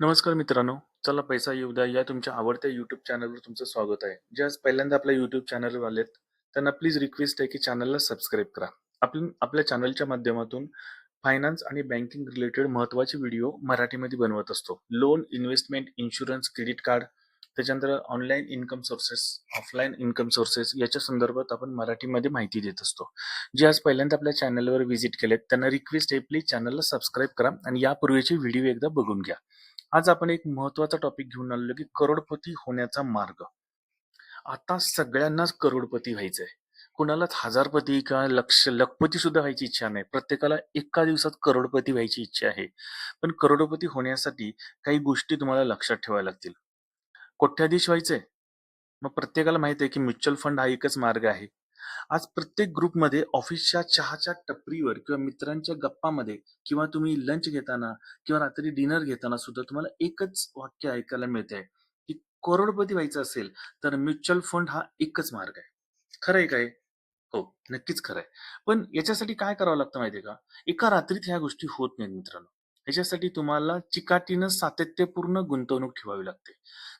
नमस्कार मित्रांनो. चला पैसा येऊ द्या या तुमच्या आवडत्या यूट्यूब चॅनलवर तुमचं स्वागत आहे. जे आज पहिल्यांदा आपल्या यूट्यूब चॅनलवर आलेत, त्यांना प्लीज रिक्वेस्ट आहे की चॅनलला सबस्क्राईब करा. आपण आपल्या चॅनलच्या माध्यमातून फायनान्स आणि बँकिंग रिलेटेड महत्त्वाचे व्हिडिओ मराठीमध्ये बनवत असतो. Loan, investment, insurance, credit card, त्याच्यानंतर online income sources, offline income sources याच्या संदर्भात आपण मराठीमध्ये माहिती देत असतो. जे आज पहिल्यांदा आपल्या चॅनलवर व्हिजिट केलेत, त्यांना रिक्वेस्ट आहे प्लीज चॅनलला सबस्क्राईब करा आणि यापूर्वीचे व्हिडिओ एकदा बघून घ्या. आज आपण एक महत्त्वाचा टॉपिक घेऊन आलेलो की करोडपती होण्याचा मार्ग. आता सगळ्यांनाच करोडपती व्हायचंय. कुणालाच हजारपती का लक्ष लखपती सुद्धा व्हायची इच्छा नाही. प्रत्येकाला एका दिवसात करोडपती व्हायची इच्छा आहे. पण करोडपती होण्यासाठी काही गोष्टी तुम्हाला लक्षात ठेवायला लागतील. कोट्याधीश व्हायचंय? मग प्रत्येकाला माहीत आहे की म्युच्युअल फंड हा एकच मार्ग आहे. आज प्रत्येक ग्रुपमध्ये ऑफिसच्या चहाच्या टपरीवर किंवा मित्रांच्या गप्पामध्ये किंवा तुम्ही लंच घेताना किंवा रात्री डिनर घेताना सुद्धा तुम्हाला एकच वाक्य ऐकायला मिळतंय की करोडपती व्हायचं असेल तर म्युच्युअल फंड हा एकच मार्ग आहे. खरं आहे काय हो, नक्कीच खरं आहे. पण याच्यासाठी काय करावं लागतं माहितीये का? एका रात्रीत ह्या गोष्टी होत नाहीत मित्रांनो. याच्यासाठी तुम्हाला चिकाटीनं सातत्यपूर्ण गुंतवणूक ठेवावी लागते.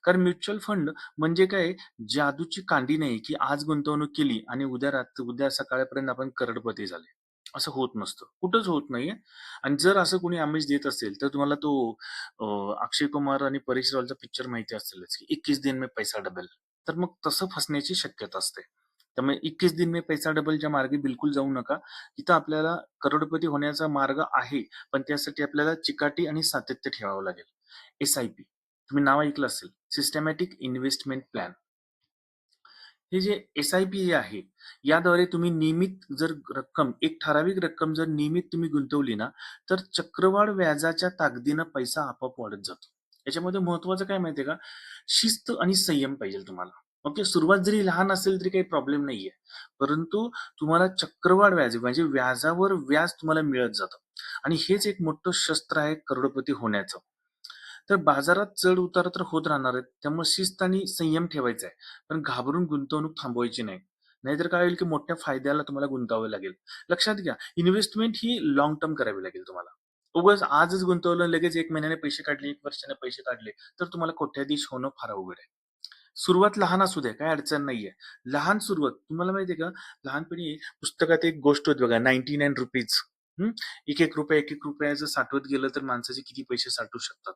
कारण म्युच्युअल फंड म्हणजे काय जादूची कांडी नाही की आज गुंतवणूक केली आणि उद्या रात्र उद्या सकाळपर्यंत आपण करोडपती झाले. असं होत नसतं. कुठंच होत नाहीये. आणि जर असं कोणी आमिष देत असेल तर तुम्हाला तो अक्षय कुमार आणि परेश रावलचा पिक्चर माहिती असेलच की 21 दिन मी पैसा डबेल तर मग तसं फसण्याची शक्यता असते. त्यामुळे 21 दिन मे पैसा डबलच्या मार्गे बिलकुल जाऊ नका. तिथं आपल्याला करोडपती होण्याचा मार्ग आहे. पण त्यासाठी आपल्याला चिकाटी आणि सातत्य ठेवावं लागेल. एस-आय-पी तुम्ही नाव ऐकलं असेल. Systematic investment plan. हे जे एस-आय-पी आहे, याद्वारे तुम्ही नियमित जर रक्कम एक ठराविक रक्कम जर नियमित तुम्ही गुंतवली ना, तर चक्रवाढ व्याजाच्या ताकदीनं पैसा आपोआप वाढत जातो. याच्यामध्ये महत्वाचं काय माहितीये का? शिस्त आणि संयम पाहिजे तुम्हाला. ओके. सुरुवात जरी लहान असेल तरी काही प्रॉब्लेम नाहीये. परंतु तुम्हाला चक्रवाढ व्याज म्हणजे व्याजावर व्याज तुम्हाला मिळत जातं आणि हेच एक मोठं शस्त्र आहे करोडपती होण्याचं. तर बाजारात चढ उतार तर होत राहणार आहेत. त्यामुळे शिस्त आणि संयम ठेवायचा आहे. पण घाबरून गुंतवणूक थांबवायची नाही. नाहीतर काय होईल की मोठ्या फायद्याला तुम्हाला गुंतवावं लागेल. लक्षात घ्या इन्व्हेस्टमेंट ही लॉंग टर्म करावी लागेल तुम्हाला. उगाच आजच गुंतवलं लगेच एक महिन्याने पैसे काढले, एक वर्षाने पैसे काढले, तर तुम्हाला कोट्याधीश होणं फार अवघड आहे. सुरुवात लहान असू द्या, काही अडचण नाहीये. लहान सुरुवात तुम्हाला माहितीये का? लहानपणी पुस्तकात एक गोष्ट होती बघा नाईंटी नाईन रुपीज एक एक रुपया एक एक रुपया जर साठवत गेलं तर माणसाचे किती पैसे साठवू शकतात.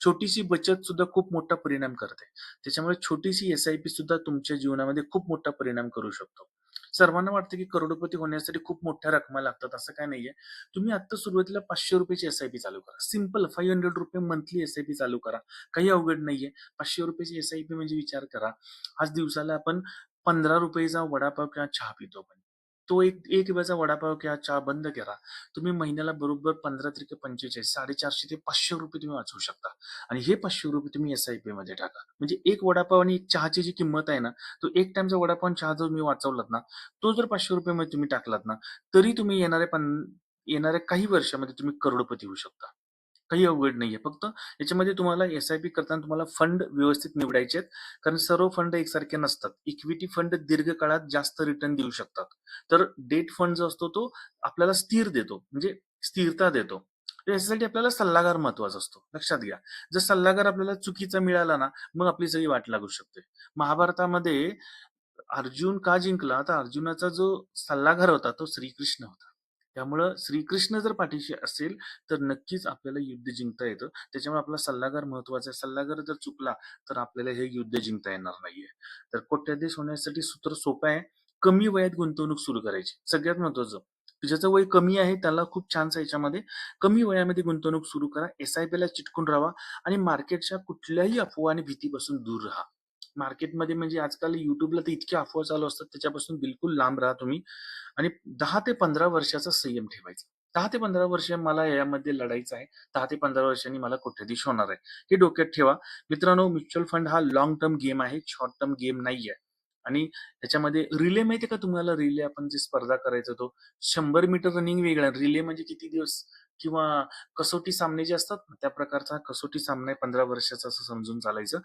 छोटीशी बचत सुद्धा खूप मोठा परिणाम करते. त्याच्यामुळे छोटीशी एस-आय-पी सुद्धा तुमच्या जीवनामध्ये खूप मोठा परिणाम करू शकतो. सर्वांना वाटतं की करोडपती होण्यासाठी खूप मोठ्या रकमा लागतात असं काही नाहीये. तुम्ही आत्ता सुरुवातीला ₹500 ची एस-आय-पी चालू करा. सिंपल ₹500 मंथली एस-आय-पी चालू करा. काही अवघड नाहीये. ₹500 ची एस-आय-पी म्हणजे विचार करा. आज दिवसाला आपण पंधरा रुपयेचा वडापाव किंवा चहा पितो आपण. तो एक एक ₹1 वडापाव किंवा चहा बंद करा. तुम्ही महिन्याला बरोबर 15 त्रिके 45 ₹450 ते ₹500 तुम्ही वाचवू शकता आणि हे ₹500 तुम्ही एस-आय-पी मध्ये टाका. म्हणजे एक वडापाव आणि एक चहाची जी किंमत आहे ना, तो एक टाईमचा वडापाव आणि चहा जर तुम्ही वाचवलात ना, तो जर ₹500 मध्ये तुम्ही टाकलात ना, तरी तुम्ही येणाऱ्या पन येणाऱ्या काही वर्षामध्ये तुम्ही करोडपती होऊ शकता. काही अवघड नाहीये. फक्त याच्यामध्ये तुम्हाला एस-आय-पी करताना तुम्हाला फंड व्यवस्थित निवडायचे आहेत. कारण सर्व फंड एकसारखे नसतात. इक्विटी फंड दीर्घकाळात जास्त रिटर्न देऊ शकतात. तर डेट फंड जो असतो तो आपल्याला स्थिर देतो. म्हणजे स्थिरता देतो. याच्यासाठी आपल्याला सल्लागार महत्त्वाचा असतो. लक्षात घ्या. जर सल्लागार आपल्याला चुकीचा मिळाला ना, मग आपली सगळी वाट लागू शकते. महाभारतामध्ये अर्जुन का जिंकला? तर अर्जुनाचा जो सल्लागार होता तो श्रीकृष्ण होता. त्यामुळं श्रीकृष्ण जर पाठीशी असेल, तर नक्कीच आपल्याला युद्ध जिंकता येतं. त्याच्यामुळे आपला सल्लागार महत्त्वाचा आहे. सल्लागार जर चुकला, तर आपल्याला हे युद्ध जिंकता येणार नाहीये. तर कोट्याधीश होण्यासाठी सूत्र सोपं आहे. कमी वयात गुंतवणूक सुरू करायची. सगळ्यात महत्वाचं ज्याचं वय कमी आहे त्याला खूप छानसा याच्यामध्ये कमी वयामध्ये गुंतवणूक सुरू करा. एस-आय-पीला चिटकून राहा आणि मार्केटच्या कुठल्याही अफवा आणि भीतीपासून दूर राहा. मार्केटमध्ये म्हणजे आजकाल युट्यूबला तर इतके अफवा चालू असतात त्याच्यापासून बिलकुल लांब राहा तुम्ही आणि दहा ते 15 वर्षाचा संयम ठेवायचा. दहा ते 15 वर्ष मला यामध्ये लढायचं आहे. दहा ते 15 वर्षांनी मला कोट्याधीश होणार आहे. हे डोक्यात ठेवा. मित्रांनो म्युच्युअल फंड हा लॉंग टर्म गेम आहे. शॉर्ट टर्म गेम नाहीये. आणि त्याच्यामध्ये रिले माहितीये का तुम्हाला? रिले आपण जी स्पर्धा करायचो तो शंभर मीटर रनिंग वेगळा. रिले म्हणजे किती दिवस किंवा कसोटी सामने जे असतात ना, त्या प्रकारचा कसोटी सामना आहे 15 वर्षाचा असं समजून चालायचं.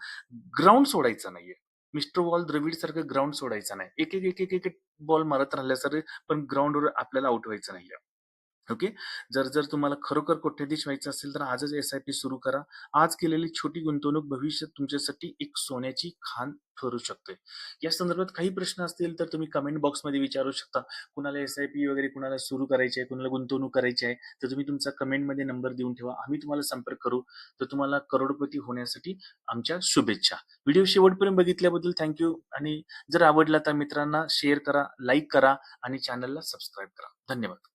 ग्राउंड सोडायचं नाहीये. मिस्टर वॉल द्रविडसारखं ग्राउंड सोडायचं नाही. एक, एक, एक, एक, एक, एक बॉल मारत राहिल्यासारखं पण ग्राउंडवर आपल्याला आउट व्हायचं नाहीये. ओके. जर जर तुम्हाला खरोखर कोट्याधीश व्हायचं असेल तर आजच एस-आय-पी सुरू करा. आज केलेली छोटी गुंतवणूक भविष्यात तुमच्यासाठी एक सोन्याची खाण ठरू शकते. या संदर्भात काही प्रश्न असतील तर तुम्ही कमेंट बॉक्समध्ये विचारू शकता. कुणाला एस-आय-पी वगैरे कुणाला सुरू करायची आहे, कुणाला गुंतवणूक करायची आहे, तर तुम्ही तुमचा कमेंटमध्ये नंबर देऊन ठेवा. आम्ही तुम्हाला संपर्क करू. तर तुम्हाला करोडपती होण्यासाठी आमच्या शुभेच्छा. व्हिडिओ शेवटपर्यंत बघितल्याबद्दल थँक्यू आणि जर आवडला तर मित्रांना शेअर करा, लाईक करा आणि चॅनलला सबस्क्राईब करा. धन्यवाद.